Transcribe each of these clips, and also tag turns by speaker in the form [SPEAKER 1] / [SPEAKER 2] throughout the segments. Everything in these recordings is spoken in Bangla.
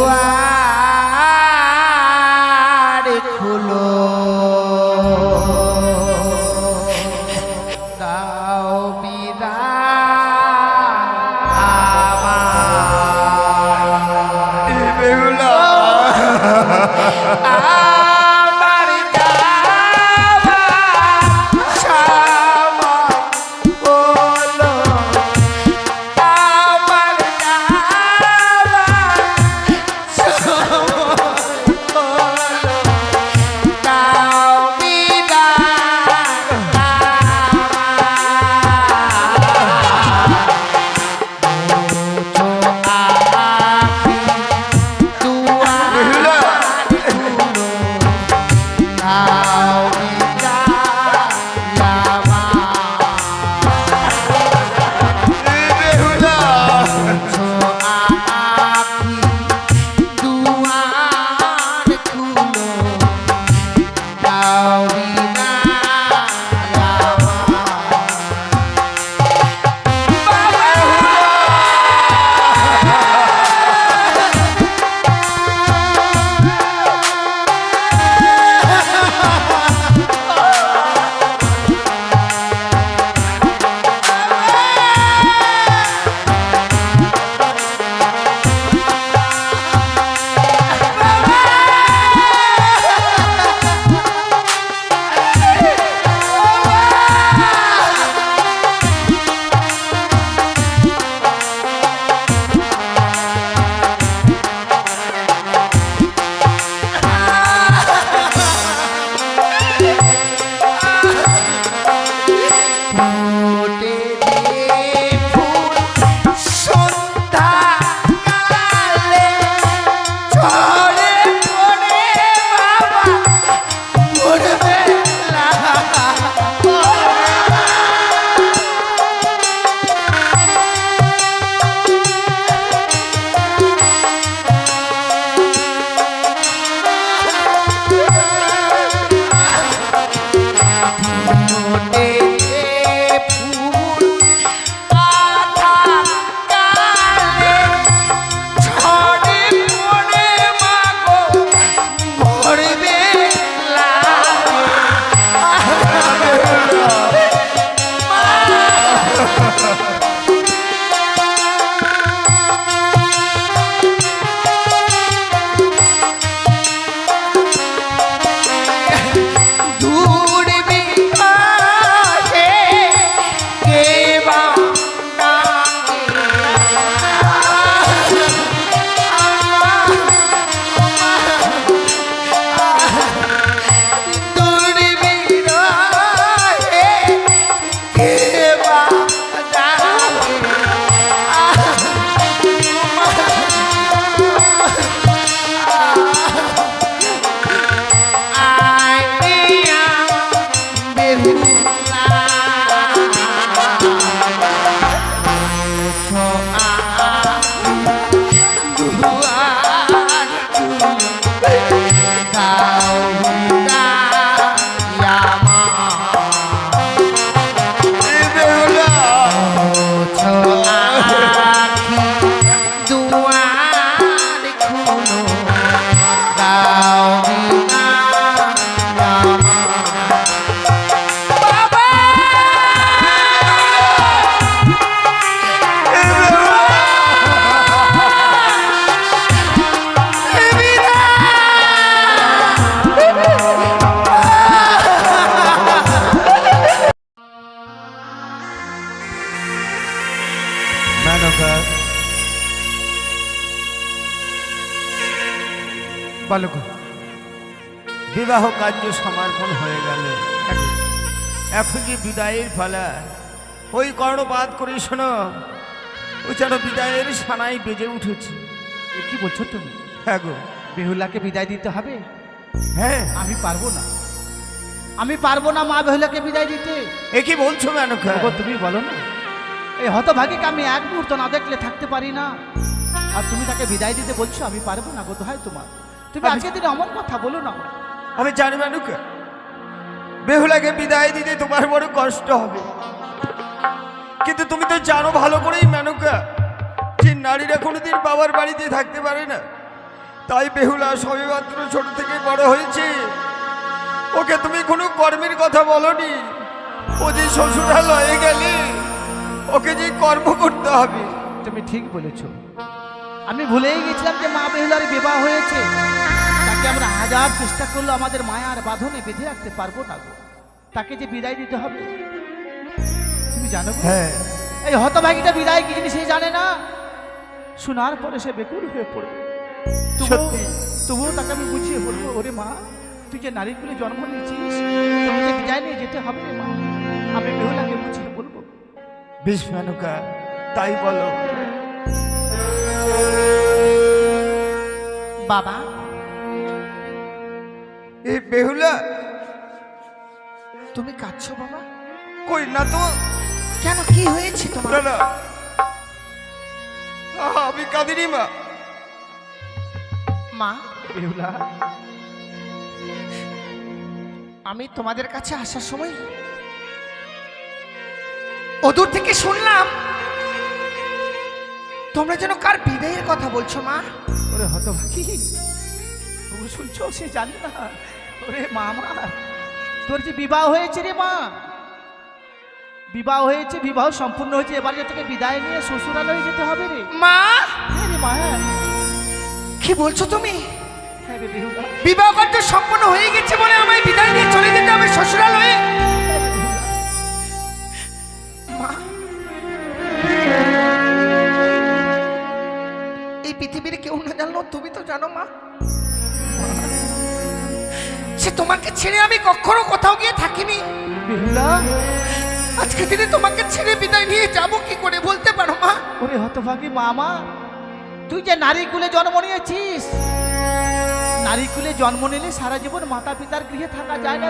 [SPEAKER 1] voar. বিদায়ের ফলা। ওই কর্ণপাত করে শোনো ও যেন বিদায়ের সানাই বেজে উঠেছে।
[SPEAKER 2] এ কি বলছো তুমি?
[SPEAKER 1] হ্যাঁ গো
[SPEAKER 2] বেহুলাকে বিদায় দিতে হবে?
[SPEAKER 1] হ্যাঁ।
[SPEAKER 2] আমি পারব না। আমি পারব না মা বেহুলাকে বিদায় দিতে।
[SPEAKER 1] এ কি বলছো মেনকা
[SPEAKER 2] তুমি বলো না। এই হতভাগীকে আমি এক মুহূর্ত না দেখলে থাকতে পারি না। আর তুমি তাকে বিদায় দিতে বলছো আমি পারব না গো হয় তোমার। তুমি আজকে দিনে অমন কথা বলো না।
[SPEAKER 1] আমি জানি মেনকা বেহুলাকে বিদায় দিতে তোমার বড় কষ্ট হবে। কিন্তু তুমি তো জানো ভালো করেই মেনকা, যে নারীরা কোনোদিন বাবার বাড়িতে থাকতে পারে না।
[SPEAKER 3] তাই বেহুলা সবেমাত্র ছোট থেকে বড় হয়েছে। ওকে তুমি কোনো কর্মের কথা বলনি। ও যে শ্বশুরালয়ে গেলে ওকে যে কর্ম করতে হবে।
[SPEAKER 2] তুমি ঠিক বলেছ। আমি ভুলেই গেছিলাম যে মা বেহুলার বিবাহ হয়েছে। তাকে আমরা হাজার চেষ্টা করলেও আমাদের মায়ার বাঁধনে বেঁধে রাখতে পারব না গো। তাকে যে বিদায় দিতে হবে তুমি জানো
[SPEAKER 3] হ্যাঁ।
[SPEAKER 2] এই হতভাগীটা বিদায় কি জিনিস সে জানে না? শোনার পরে সে বেকুল হয়ে পড়বে। তবুও-
[SPEAKER 3] সত্যি।
[SPEAKER 2] তবুও তাকে আমি বুঝিয়ে বলব ওরে মা তুই যে নারীগুলি জন্ম নিয়েছিস তুমি যে বিদায় নিয়ে যেতে হবে মা। আমি বেহুলাকে বুঝিয়ে বলব।
[SPEAKER 3] বেশ মেনকা তাই বলো।
[SPEAKER 1] বাবা
[SPEAKER 3] এই বেহুলা
[SPEAKER 1] তুমি কাঁদছো বাবা?
[SPEAKER 3] কই না তো?
[SPEAKER 1] কেন কি হয়েছে তোমার?
[SPEAKER 3] না না। আমি কাঁদিনি মা।
[SPEAKER 1] মা?
[SPEAKER 2] বেহুলা।
[SPEAKER 1] আমি তোমাদের কাছে আসার সময় অদূর থেকে শুনলাম তোমরা যেন কার বিবাহের কথা বলছো মা?
[SPEAKER 2] ওরে হতভাগী। শুনছো? সে জানে না। ওরে মা আমার তোর যে বিবাহ হয়েছে রে মা বিবাহ হয়েছে বিবাহ সম্পূর্ণ হয়েছে এবার যে তোকে বিদায় নিয়ে শ্বশুরালয়ে যেতে হবে রে।
[SPEAKER 1] মা?
[SPEAKER 2] হ্যাঁ রে মা হ্যাঁ।
[SPEAKER 1] কি বলছো তুমি?
[SPEAKER 2] হ্যাঁ
[SPEAKER 1] বিবাহ কার্য সম্পন্ন হয়ে গেছে বলে আমায় বিদায় নিয়ে চলে যেতে হবে শ্বশুরালয়ে? মা? এই পৃথিবীর কেউ না জানলো তুমি তো জানো মা। সে তোমাকে ছেড়ে আমি কখনো কোথাও গিয়ে থাকিনি।
[SPEAKER 2] বেহুলা
[SPEAKER 1] আজকে দিনে তোমাকে ছেড়ে বিদায় নিয়ে যাব কি করে বলতে পারো মা?
[SPEAKER 2] ওরে হতভাগী মামা তুই যে নারী কুলে জন্ম নিয়েছিস নারী কুলে জন্ম নিলে সারা জীবন মাতা পিতার গৃহে থাকা যায় না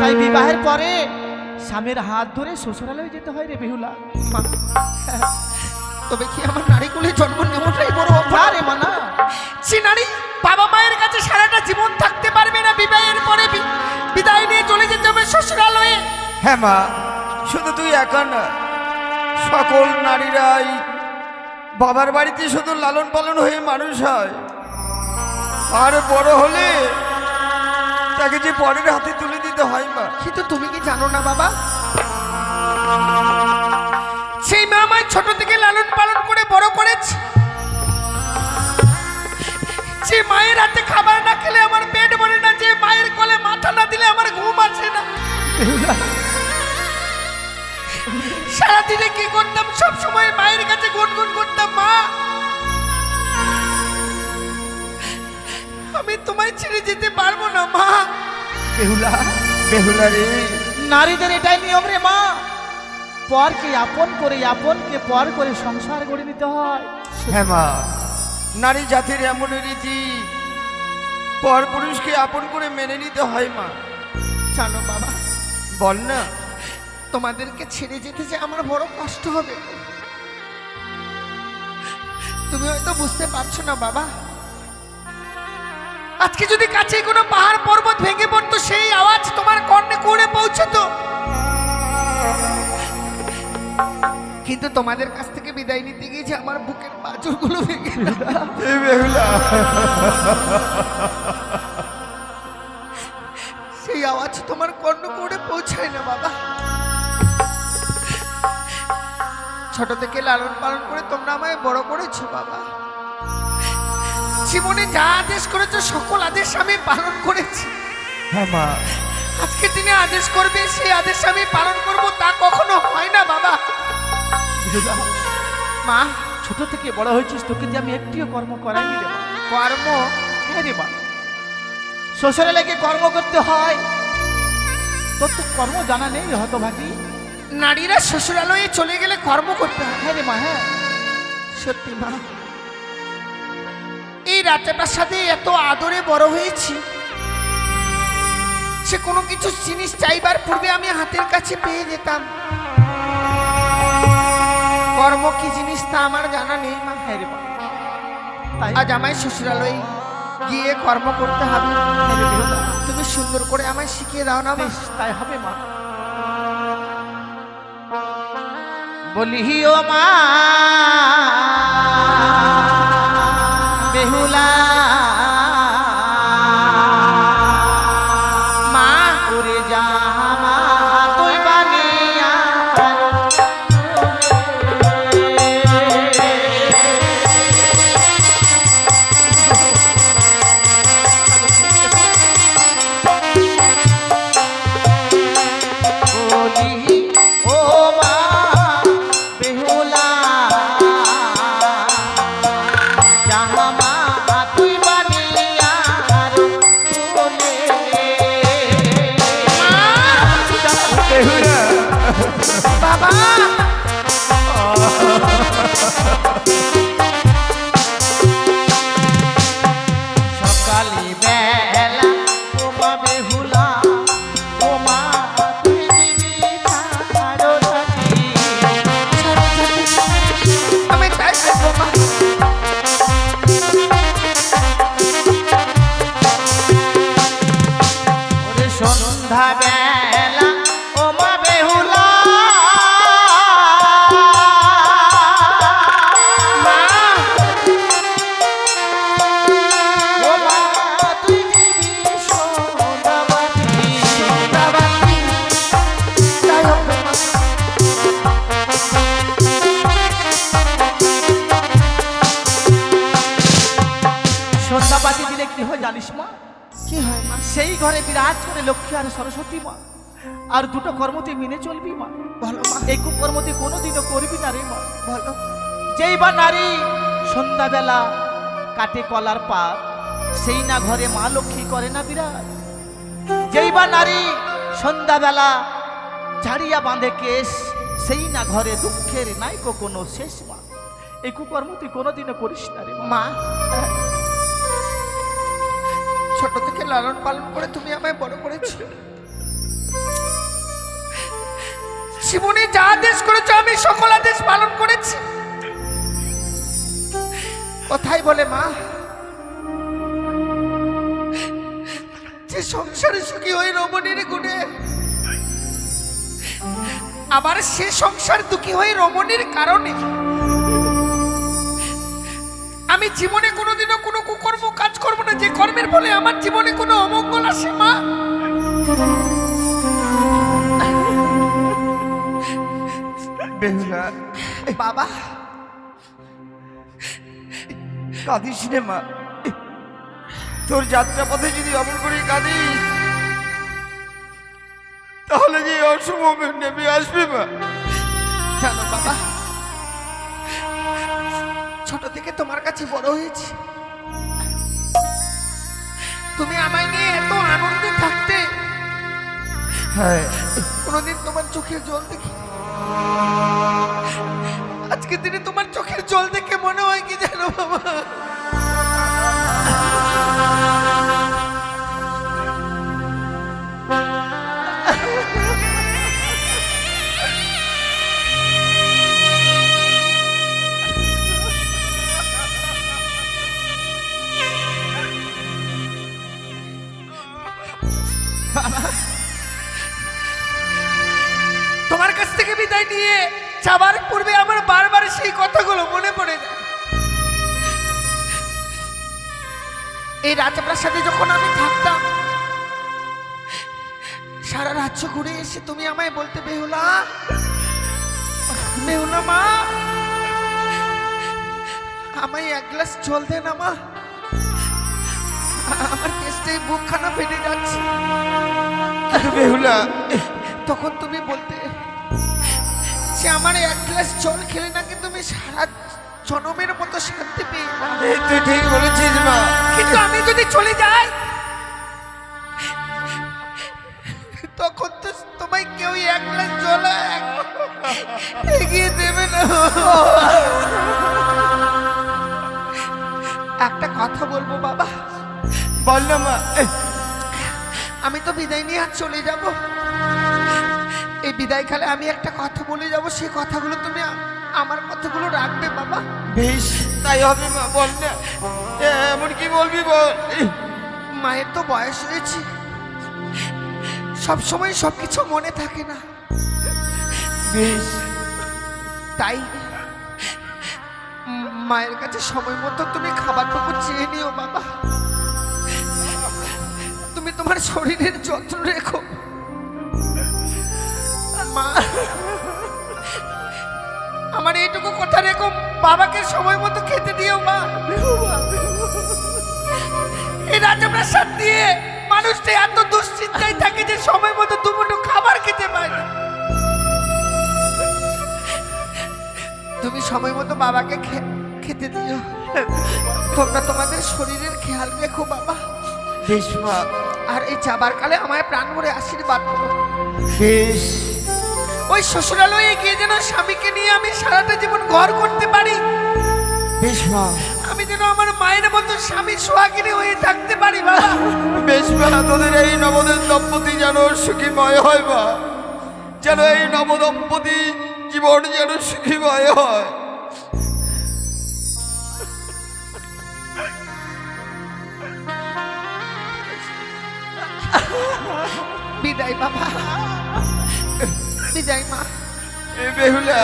[SPEAKER 2] তাই বিবাহের পরে স্বামীর হাত ধরে শ্বশুরালয়ে যেতে হয় রে বেহুলা।
[SPEAKER 1] তবে কি আমার নারী কুলে জন্ম নেওয়াটাই বড় অপরাধ?
[SPEAKER 2] রে মানা।
[SPEAKER 1] সে নারী বাবা মায়ের কাছে সারাটা জীবন থাকতে বিবাহের পরে বিদায় নিয়ে চলে যেতে হবে শ্বশুরালয়ে।
[SPEAKER 3] হ্যাঁ মা শুধু তুই একা না সকল নারীরাই বাবার বাড়িতে শুধু লালন পালন হয়ে মানুষ হয়। আর বড় হলে তাকে যে পরের হাতে তুলে দিতে হয় মা।
[SPEAKER 1] কিন্তু তুমি কি জানো না বাবা? সেই মা আমায় ছোট থেকে লালন পালন করে বড় করেছে। যে মায়ের হাতে খাবার না খেলে আমার পেট ভরে না যে মায়ের কোলে মাথা না দিলে আমার ঘুম আসে না। সারাদিনে কি করতাম? সব সময় মায়ের কাছে গুনগুন করতাম মা। আমি তোমায় ছেড়ে যেতে পারব না মা।
[SPEAKER 2] বেহুলা
[SPEAKER 3] বেহুলা রে।
[SPEAKER 2] নারীদের এটাই নিয়ম রে মা। পরকে আপন করে আপনকে পর করে সংসার গড়ে নিতে হয়।
[SPEAKER 3] হ্যাঁ মা। নারী জাতির এমন রীতি, পর পুরুষকে আপন করে মেনে নিতে হয় মা।
[SPEAKER 1] জানো বাবা,
[SPEAKER 3] বল না,
[SPEAKER 1] তোমাদেরকে ছেড়ে যেতে যে আমার বড় কষ্ট হবে। তুমি হয়তো বুঝতে পারছ না বাবা। আজকে যদি কাছে কোনো পাহাড় পর্বত ভেঙে পড়তো, সেই আওয়াজ তোমার কর্ণে করে পৌঁছতো। কিন্তু তোমাদের কাছ থেকে বিদায় নিতে গিয়ে যে আমার বুকের পাঁচরগুলো ভেঙে সেই আওয়াজ তোমার কর্ণ করে পৌঁছায় না বাবা। ছোট থেকে লালন পালন করে তোমরা আমায় বড় করেছ বাবা। জীবনে যা আদেশ করেছ সকল আদেশ আমি পালন করেছি।
[SPEAKER 3] হ্যাঁ
[SPEAKER 1] আজকে তিনি আদেশ করবে সেই আদেশ আমি পালন করব তা কখনো হয় না বাবা। মা,
[SPEAKER 2] ছোট থেকে বড় হয়েছিস, তোকে যে আমি একটিও কর্ম করাইনি রে
[SPEAKER 1] কর্ম?
[SPEAKER 2] হ্যাঁ রে মা? শ্বশুরালয়কে কর্ম করতে হয়। তোর তো কর্ম জানা নেই হতভাগী।
[SPEAKER 1] নারীরা শ্বশুরালয়ে চলে গেলে কর্ম করতে হয়।
[SPEAKER 2] হ্যাঁ রে মা হ্যাঁ।
[SPEAKER 1] সত্যি মা। এই রাজাটার সাথে এত আদরে বড় হয়েছি। সে কোনো কিছু জিনিস চাইবার পূর্বে আমি হাতের কাছে পেয়ে যেতাম। কর্ম কি জিনিস তা আমার জানা নেই মা।
[SPEAKER 2] হ্যাঁ তাই
[SPEAKER 1] আজ আমায় শ্বশুরালয় গিয়ে কর্ম করতে হবে।
[SPEAKER 2] হ্যাঁ
[SPEAKER 1] তুমি সুন্দর করে আমায় শিখিয়ে দাও না
[SPEAKER 2] তাই হবে মা। বলি হিও মা বিরাজ করে লক্ষ্মী আর সরস্বতী মা। আর দুটো কর্ম তুই মেনে চলবি মা।
[SPEAKER 1] বলো মা।
[SPEAKER 2] এই কুকর্ম তুই কোনোদিনও করবি না রে মা।
[SPEAKER 1] বলো
[SPEAKER 2] যেই বা নারী সন্ধ্যাবেলা কাটে কলার পাত সেই না ঘরে মা লক্ষ্মী করে না বিরাট যেই বা নারী সন্ধ্যাবেলা ঝাড়িয়া বাঁধে কেশ সেই না ঘরে দুঃখের নাইকো কোনো শেষ মা। এই কুকর্ম তুই কোনোদিনও করিস না রে মা।
[SPEAKER 1] লালন পালন করে তুমি আমায় বড় করেছ। জীবনে যা আদেশ করেছ, আমি সকল আদেশ পালন করেছি। কথাই বলে মা, যে সংসারে সুখী হয়ে রমণীর গুণে, আবার সে সংসার দুঃখী হয়ে রমণীর কারণে। আমি জীবনে কোনোদিনও কোনো কুকর্ম কাজ করব না। যে কর্মের ফলে আমার জীবনে কোনো অমঙ্গল আসে, মা। বাবা।
[SPEAKER 3] কাঁদিস রে মা। তোর যাত্রা পথে যদি অমন করে কাঁদিস, তাহলে যে অশুভ নেমে আসবে, মা।
[SPEAKER 1] জানো বাবা? থেকে তোমার কাছে বড় হয়েছি। তুমি আমায় নিয়ে এত আনন্দে থাকতে
[SPEAKER 3] হ্যাঁ।
[SPEAKER 1] কোনোদিন তোমার চোখের জল দেখি। আজকে দিনে তোমার চোখের জল দেখে মনে হয় কি জানো বাবা? যাবার পূর্বে আমার বারবার সেই কথাগুলো মনে পড়ে যায়। এই রাজপ্রাসাদে যখন আমি থাকতাম সারা রাজ্য ঘুরে এসে তুমি আমায় বলতে বেহুলা বেহুলা মা আমায় এক গ্লাস জল দে না মা। আমার কেসটাই বুকখানা ফেটে যাচ্ছে।
[SPEAKER 3] বেহুলা
[SPEAKER 1] তখন তুমি বলতে যে আমার এক গ্লাস জল খেলে নাকি তুমি সারা জনমের মতো শান্তি পেয়ে
[SPEAKER 3] তুই ঠিক বলেছিস মা।
[SPEAKER 1] কিন্তু আমি যদি চলে যাই তখন তো তোমায় কেউ এক গ্লাস জল এগিয়ে দেবে না। একটা কথা বলব বাবা?
[SPEAKER 3] বল না মা।
[SPEAKER 1] আমি তো বিদায় নিয়ে আর চলে যাব। এই বিদায় কালে আমি একটা কথা বলে যাব সেই কথাগুলো তুমি আমার কথাগুলো রাখবে বাবা।
[SPEAKER 3] বেশ তাই হবে মা বল না। এমন কি বলবি বল।
[SPEAKER 1] মায়ের তো বয়স হয়েছে। সব সময় সব কিছু মনে থাকে না।
[SPEAKER 3] বেশ।
[SPEAKER 1] তাই মায়ের কাছে সময় মতো তুমি খাবারটুকু চেয়ে নিও বাবা। তুমি তোমার শরীরের যত্ন রেখো। আমার এইটুকু কথা রেখো বাবাকে সময় মতো খেতে দিও মা। এই রাজপ্রাসাদ দিয়ে মানুষটা এত দুশ্চিন্তায় থাকে যে সময় মতো দুমুঠো খাবার খেতে পায় না। তুমি সময় মতো বাবাকে খেতে দিও। তোমরা তোমাদের শরীরের খেয়াল রেখো বাবা।
[SPEAKER 3] বেশ মা।
[SPEAKER 1] আর এই যাবার কালে আমায় প্রাণ ভরে আশীর্বাদ করো।
[SPEAKER 3] বেশ।
[SPEAKER 1] ওই শ্বশুরালয়ে গিয়ে যেন স্বামীকে নিয়ে আমি সারাটা জীবন ঘর করতে পারি।
[SPEAKER 3] বেশ মা।
[SPEAKER 1] আমি যেন আমার মায়ের মতো স্বামী সোহাগিনী হয়ে থাকতে পারি বাবা।
[SPEAKER 3] বেশ মা তোদের এই নবদের দম্পতি যেন সুখীময় হয় মা। যেন এই নবদম্পতি জীবন যেন সুখীময় হয়।
[SPEAKER 1] বিদায় বাবা। বিদায় মা।
[SPEAKER 3] বেহুলা।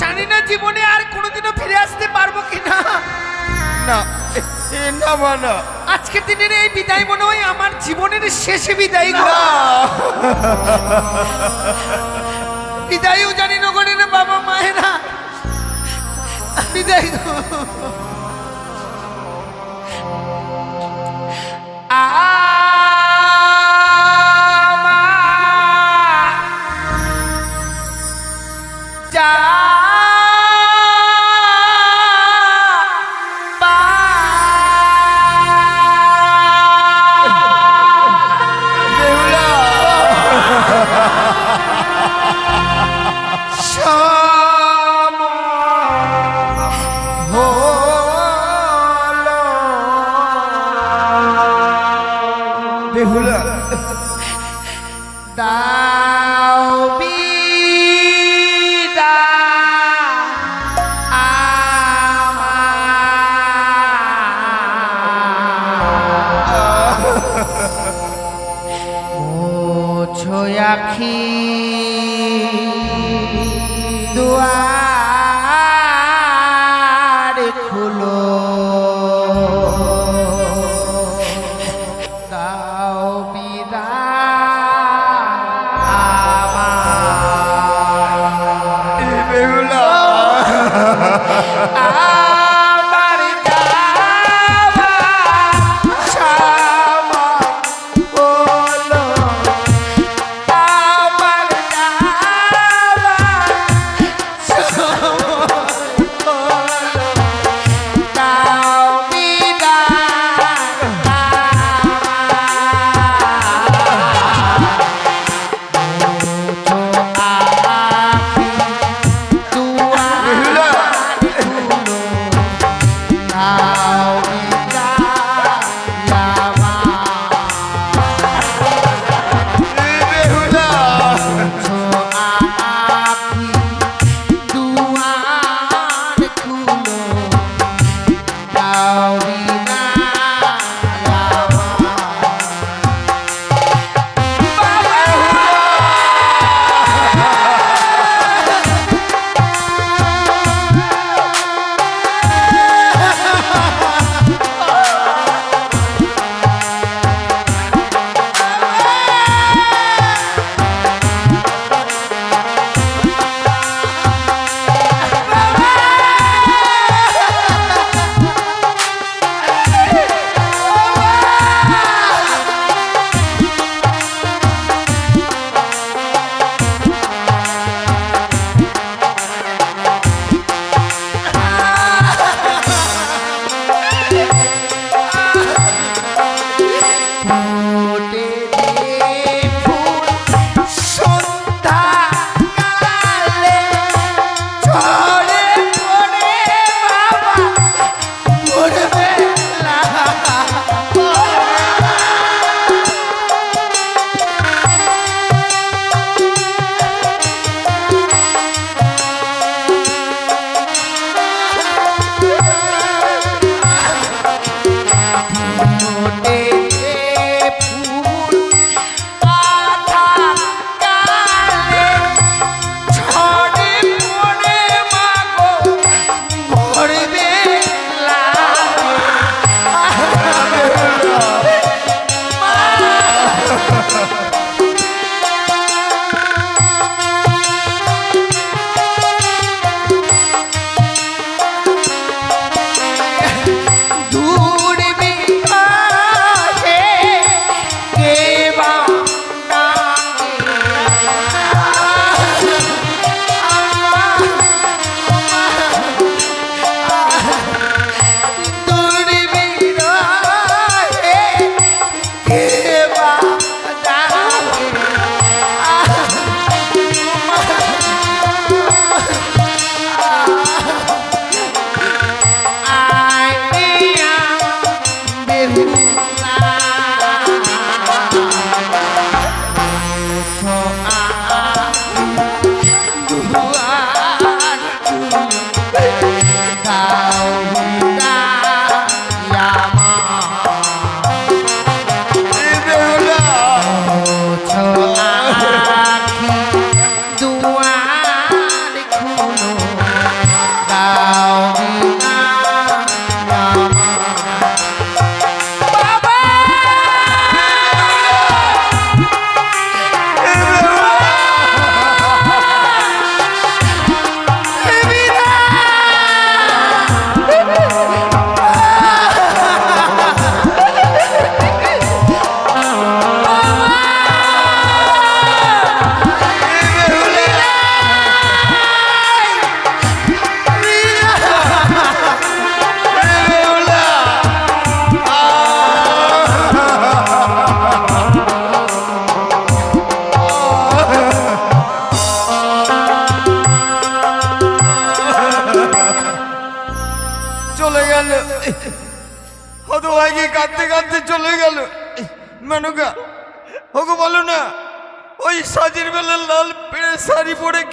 [SPEAKER 1] জানি না জীবনে আর কোনোদিনও ফিরে আসতে পারব কিনা
[SPEAKER 3] না। না মা না।
[SPEAKER 1] আজকের দিনের এই বিদায় মনে হয় আমার জীবনের শেষে বিদায় গো। বিদায়ও জানি নগরের বাবা মায়েরা বিদায় গো। দাও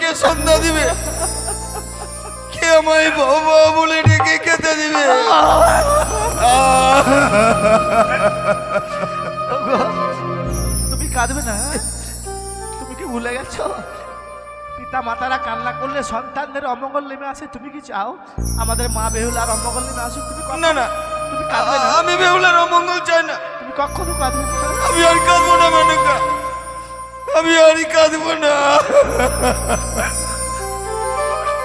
[SPEAKER 3] কে সন্ধ্যা দিবে। কে আমায় বাবা বলে ডেকে খেতে দিবে?
[SPEAKER 2] তুমি কাঁদবে না তুমি কি ভুলে গেছো? পিতা মাতারা কান্না করলে সন্তানদের অমঙ্গল নেমে আসে তুমি কি চাও? আমাদের মা বেহুলার অমঙ্গল নেমে আসুক তুমি
[SPEAKER 3] না না।
[SPEAKER 2] তুমি কাঁদবে না?
[SPEAKER 3] আমি বেহুলার অমঙ্গল চাই না।
[SPEAKER 2] তুমি কখনো কাঁদবে
[SPEAKER 3] আমি আর কাঁদবো না মেনকা আমি আর কাঁদব না।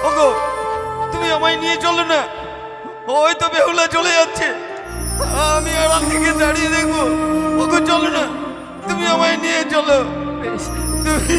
[SPEAKER 3] ওগো, তুমি আমায় নিয়ে চলো না। ওই তো বেহুলা চলে যাচ্ছে। আমি আড়াল থেকে দাঁড়িয়ে দেখব। ওগো, চলো না। তুমি আমায় নিয়ে চলো। তুমি